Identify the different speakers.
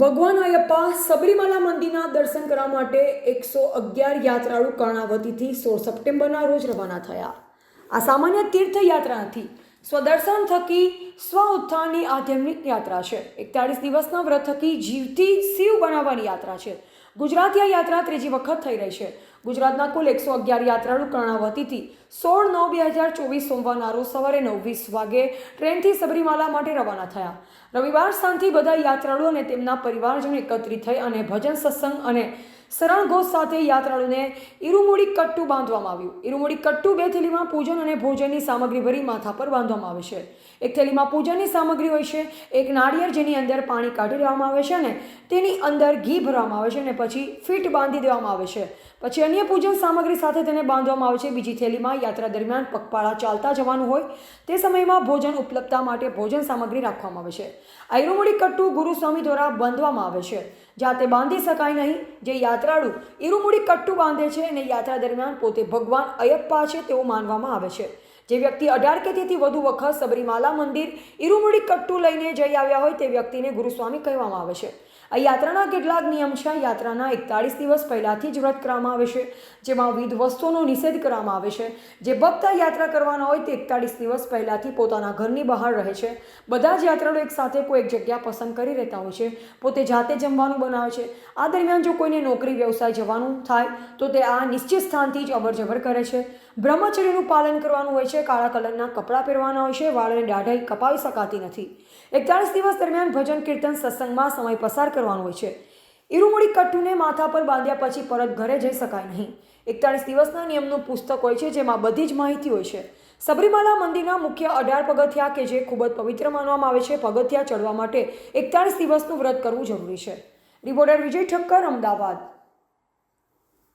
Speaker 1: ભગવાન અયપ્પા સબરીમાલા મંદિરના દર્શન કરવા માટે એકસો અગિયાર યાત્રાળુ કર્ણાવતીથી સોળ સપ્ટેમ્બરના રોજ રવાના થયા. આ સામાન્ય તીર્થયાત્રા નથી સ્વદર્શન થકી સ્વ ઉત્થાનની આધ્યાત્મિક યાત્રા છે. એકતાળીસ દિવસના વ્રત થકી જીવથી શિવ બનાવવાની યાત્રા છે. ગુજરાતી આ યાત્રા ત્રીજી વખત થઈ રહી છે. ગુજરાતના કુલ એકસો અગિયાર યાત્રાળુ કર્ણાવતીથી સોળ નવ બે હજાર ચોવીસ સોમવારના રોજ સવારે નવ વીસ વાગે ટ્રેનથી સબરીમાલા માટે રવાના થયા. રવિવાર સાંજથી બધા યાત્રાળુ અને તેમના પરિવારજનો એકત્રિત થઈ અને ભજન સત્સંગ અને શરણ ઘોષ સાથે યાત્રાળુને ઇરુમુડી કટ્ટુ બાંધવામાં આવ્યું. ઇરુમુડી કટ્ટુ બે થેલીમાં પૂજન અને ભોજનની સામગ્રી ભરી માથા પર બાંધવામાં આવે છે. એક થેલીમાં પૂજનની સામગ્રી હોય છે, એક નાળિયેર જેની અંદર પાણી કાઢી લેવામાં આવે છે અને તેની અંદર ઘી ભરવામાં આવે છે અને પછી ફીટ બાંધી દેવામાં આવે છે. પછી અન્ય પૂજન સામગ્રી સાથે તેને બાંધવામાં આવે છે. બીજી થેલીમાં યાત્રા દરમિયાન પગપાળા ચાલતા જવાનું હોય તે સમયમાં ભોજન ઉપલબ્ધતા માટે ભોજન સામગ્રી રાખવામાં આવે છે. આ કટ્ટુ ગુરુસ્વામી દ્વારા બાંધવામાં આવે છે. જાતે બાંધી શકાય નહીં. જે યાત્રાળુ ઇરુમુડી કટ્ટુ બાંધે છે અને યાત્રા દરમિયાન પોતે ભગવાન અયપ્પા છે તેવું માનવામાં આવે છે. જે વ્યક્તિ અઢાર કે તેથી વધુ વખત સબરીમાલા મંદિર ઇરુમુડી કટ્ટુ લઈને જઈ આવ્યા હોય તે વ્યક્તિને ગુરુસ્વામી કહેવામાં આવે છે. આ યાત્રાના કેટલાક નિયમ છે. યાત્રાના એકતાળીસ દિવસ પહેલાંથી જ વ્રત કરવામાં આવે છે. જેમાં વિવિધ વસ્તુઓનો નિષેધ કરવામાં આવે છે. જે ભક્ત યાત્રા કરવાના હોય તે એકતાળીસ દિવસ પહેલાંથી પોતાના ઘરની બહાર રહે છે. બધા જ યાત્રાળુ એક સાથે કોઈ એક જગ્યા પસંદ કરી રહેતા હોય છે. પોતે જાતે જમવાનું બનાવે છે. આ દરમિયાન જો કોઈને નોકરી, વ્યવસાય જવાનું થાય, તો તે આ નિશ્ચિત સ્થાનથી જ અવરજવર કરે છે. બ્રહ્મચર્યનું પાલન કરવાનું હોય છે. કાળા કલરના કપડાં પહેરવાના હોય છે. વાળને દાઢાઈ કપાવી શકાતી નથી. એકતાળીસ દિવસ દરમિયાન ભજન, કીર્તન, સત્સંગમાં સમય પસાર કરવાનો હોય છે. ઇરુમુડી કટ્ટુને માથા પર બાંધ્યા પછી પરત ઘરે જઈ શકાય નહીં. એકતાળીસ દિવસના નિયમનું પુસ્તક હોય છે, જેમાં બધી જ માહિતી હોય છે. સબરીમાલા મંદિરના મુખ્ય અઢાર પગથિયા કે જે ખૂબ જ પવિત્ર માનવામાં આવે છે, પગથિયા ચડવા માટે એકતાળીસ દિવસનું વ્રત કરવું જરૂરી છે. રિપોર્ટર વિજય ઠક્કર, અમદાવાદ.